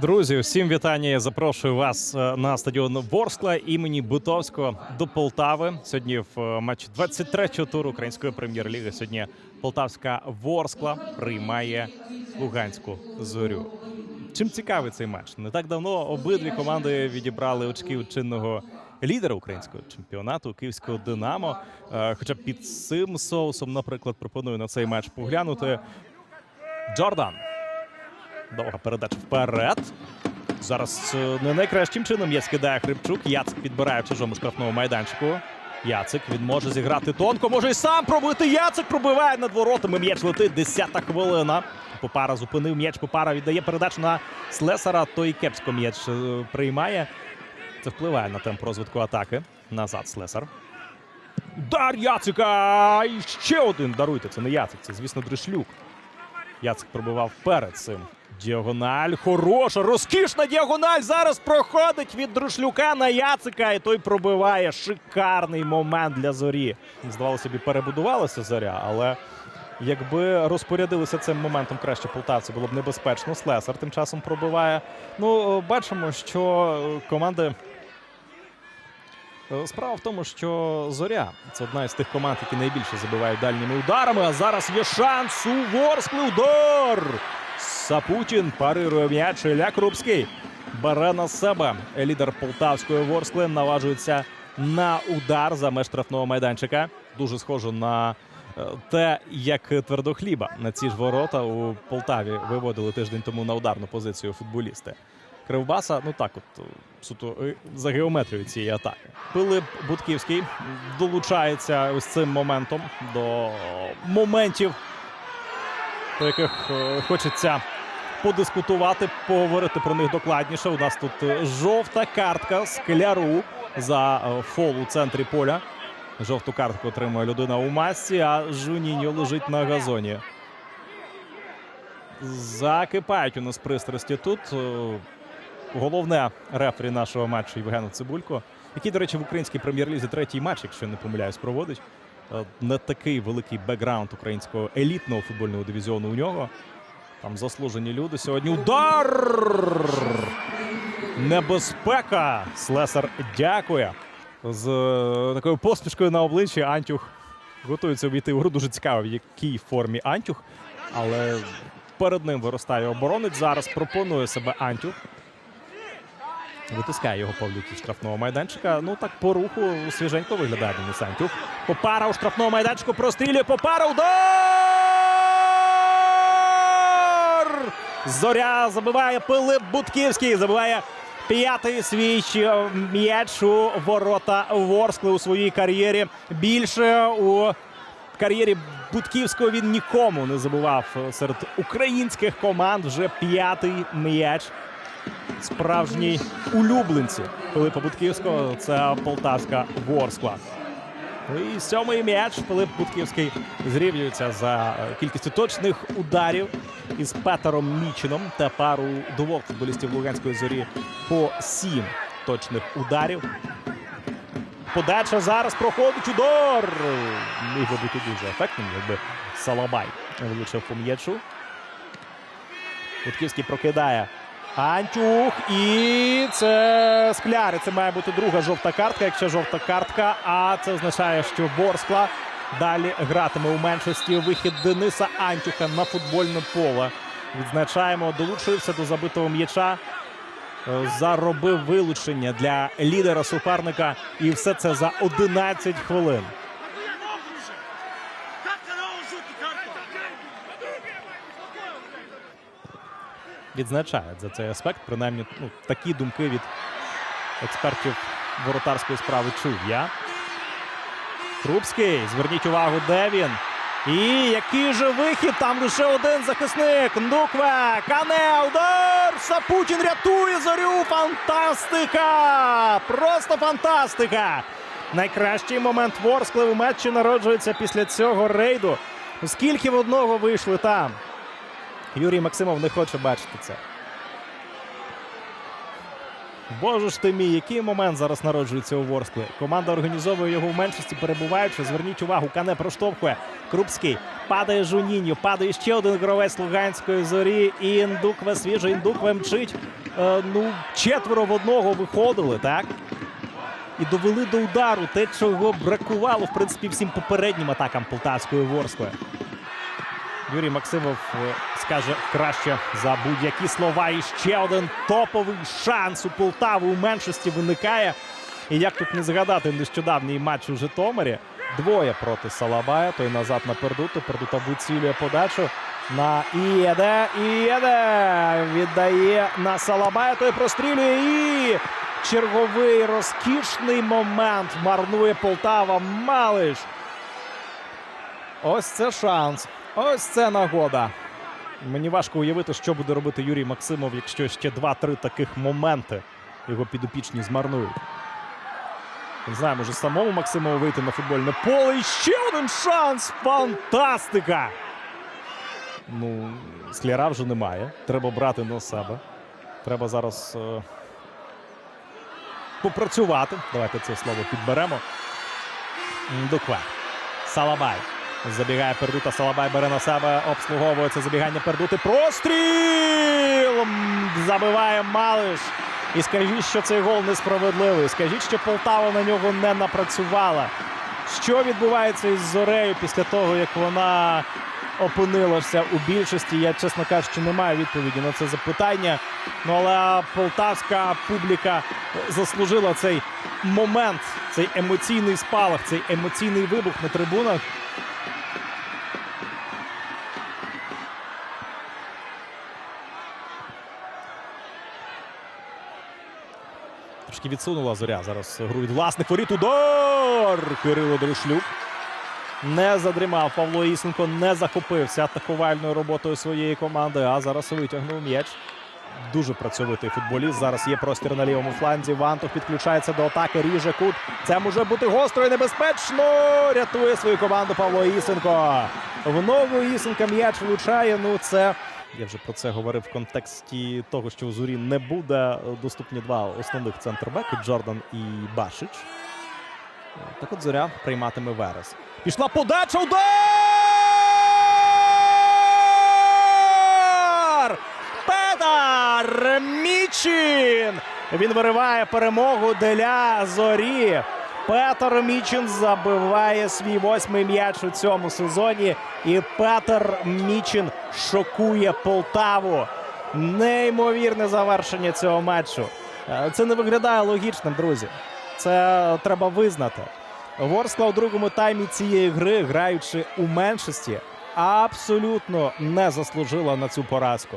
Друзі, всім вітання. Я запрошую вас е, на стадіон Ворскла імені Бутовського до Полтави. Сьогодні в е, матчі 23-го туру української прем'єр-ліги. Сьогодні Полтавська Ворскла приймає Луганську зорю. Чим цікавий цей матч? Не так давно обидві команди відібрали очки у чинного лідера українського чемпіонату київського Динамо. Е, Хоча під цим соусом, наприклад, пропоную на цей матч поглянути. Джордан. Довга передача вперед. Зараз е, не найкращим чином м'яч скидає Хрипчук. Яцик підбирає в чужому штрафному майданчику. Яцик він може зіграти тонко, може і сам пробити. Яцик пробиває над воротами. М'яч летить. Десята хвилина. Попара зупинив м'яч. Попара віддає передачу на Слесара. Той кепсько м'яч е, приймає. Це впливає на темп розвитку атаки. Назад Слесар. Удар Яцика! І ще один. Даруйте, це не Яцик, це, звісно, Дришлюк. Яцик пробивав перед цим. Діагональ. Хороша, розкішна діагональ. Зараз проходить від Друшлюка на Яцика. І той пробиває. Шикарний момент для зорі. Здавалося б, перебудувалася зоря, але якби розпорядилися цим моментом краще полтавці, було б небезпечно. Слесар тим часом пробиває. Ну, бачимо, що команди. Е, Справа в тому, що Зоря це одна із тих команд, які найбільше забивають дальніми ударами. А зараз є шанс у Ворскли. Удар! Сапутін парирує м'яч. Ілля Крупський бере на себе. Лідер полтавської Ворскли наважується на удар за меж штрафного майданчика. Дуже схоже на е, те, як твердохліба на ці ж ворота у Полтаві виводили тиждень тому на ударну позицію футболісти. Кривбаса, ну так, от е, суто е, за геометрією цієї атаки. Пилип Будківський долучається ось цим моментом до моментів, по яких е, хочеться подискутувати, поговорити про них докладніше. У нас тут е, жовта картка скляру за е, фол у центрі поля. Жовту картку отримує людина у масці, а Жуніньо лежить на газоні. Закипають у нас пристрасті тут. Головне рефері нашого матчу Євгена Цибулько, який, до речі, в українській прем'єр-лізі третій матч, якщо не помиляюсь, проводить. Е, Не такий великий бекграунд українського елітного футбольного дивізіону у нього. Там заслужені люди. Сьогодні удар! Небезпека! Слесар дякує. З е, такою посмішкою на обличчі Антюх готується обійти гру. Дуже цікаво, в якій формі Антюх. Але перед ним виростає оборонець. Зараз пропонує себе Антюх. Витискає його Павлюк із штрафного майданчика. Ну так по руху свіженько виглядає Денис Антюх. Попара у штрафному майданчику прострілює. Попара удар! Зоря забиває Пилип Будківський. Забиває п'ятий свій ще м'яч у ворота Ворскли у своїй кар'єрі. Більше у кар'єрі Будківського він нікому не забував серед українських команд. Вже п'ятий м'яч справжній улюбленці Пилипа Будківського. Це полтавська Ворскла. Ну І сьомий м'яч Пилип Будківський зрівнюється за е, кількістю точних ударів із Петером Мічином. Тепер у двох футболістів Луганської зорі по сім точних ударів. Подача зараз проходить удар. Міг би бути дуже ефектним, якби Салабай влучив по м'ячу. Будківський прокидає Антюх. І це скляри. Це має бути друга жовта картка. Якщо жовта картка, а це означає, що Ворскла далі гратиме у меншості вихід Дениса Антюха на футбольне поле. Відзначаємо, долучився до забитого м'яча. Е, Заробив вилучення для лідера суперника. І все це за 11 хвилин. Картка на жовту картку. Відзначають за цей аспект. Принаймні, ну, такі думки від експертів воротарської справи чув я. Крупський, зверніть увагу, де він. І який же вихід? Там лише один захисник. Ндукве, Кане, удар! Сапутін рятує зорю. Фантастика! Просто фантастика! Найкращий момент Ворскли матчі народжується після цього рейду. Скільки в одного вийшли там? Юрій Максимов не хоче бачити це. Боже ж ти мій, який момент зараз народжується у Ворсклі. Команда організовує його в меншості, перебуваючи. Зверніть увагу, Кане проштовхує. Крупський. Падає Жуніньо, падає ще один гравець Луганської зорі. І Індукве свіже. Індукве мчить. Е, ну, четверо в одного виходили, так? І довели до удару те, чого бракувало, в принципі, всім попереднім атакам полтавської Ворскли. Юрій Максимов е, скаже краще за будь-які слова. І ще один топовий шанс у Полтаву у меншості виникає. І як тут не згадати нещодавній матч у Житомирі. Двоє проти Салабая. Той назад на Пердуту. Пердута вицілює подачу на Ієде. Ієде віддає на Салабая. Той прострілює і черговий розкішний момент марнує Полтава. Малиш. Ось це шанс. Ось це нагода. Мені важко уявити, що буде робити Юрій Максимов, якщо ще два-три таких моменти його підопічні змарнують. Не знаю, може самому Максимову вийти на футбольне поле. І ще один шанс! Фантастика! Ну, скляра вже немає. Треба брати на себе. Треба зараз е, попрацювати. Давайте це слово підберемо. Дукве. Салабай. Забігає Пердута. Салабай бере на себе. Обслуговує це забігання Пердути. Простріл! Забиває Малиш. І скажіть, що цей гол несправедливий. Скажіть, що Полтава на нього не напрацювала. Що відбувається із Зорею після того, як вона опинилася у більшості? Я, чесно кажучи, не маю відповіді на це запитання. Ну але полтавська публіка заслужила цей момент, цей емоційний спалах, цей емоційний вибух на трибунах. Трошки відсунула зоря. Зараз гру від власних воріт. Удар! Кирило Дришлюк. Не задрімав Павло Ісенко, не захопився атакувальною роботою своєї команди, а зараз витягнув м'яч. Дуже працьовитий футболіст. Зараз є простір на лівому фланзі. Вантух підключається до атаки. Ріже кут. Це може бути гостро і небезпечно. Рятує свою команду Павло Ісенко. В ногу Ісенка м'яч влучає. Ну це я вже про це говорив в контексті того, що у зорі не буде доступні два основних центрбеки Джордан і Башич. Так от зоря прийматиме Верес. Пішла подача. Удар! Петар Мічин! Він вириває перемогу для зорі. Петр Мічин забиває свій восьмий м'яч у цьому сезоні. І Петр Мічин шокує Полтаву. Неймовірне завершення цього матчу. Е, Це не виглядає логічним, друзі. Це треба визнати. Ворскла у другому таймі цієї гри, граючи у меншості, абсолютно не заслужила на цю поразку.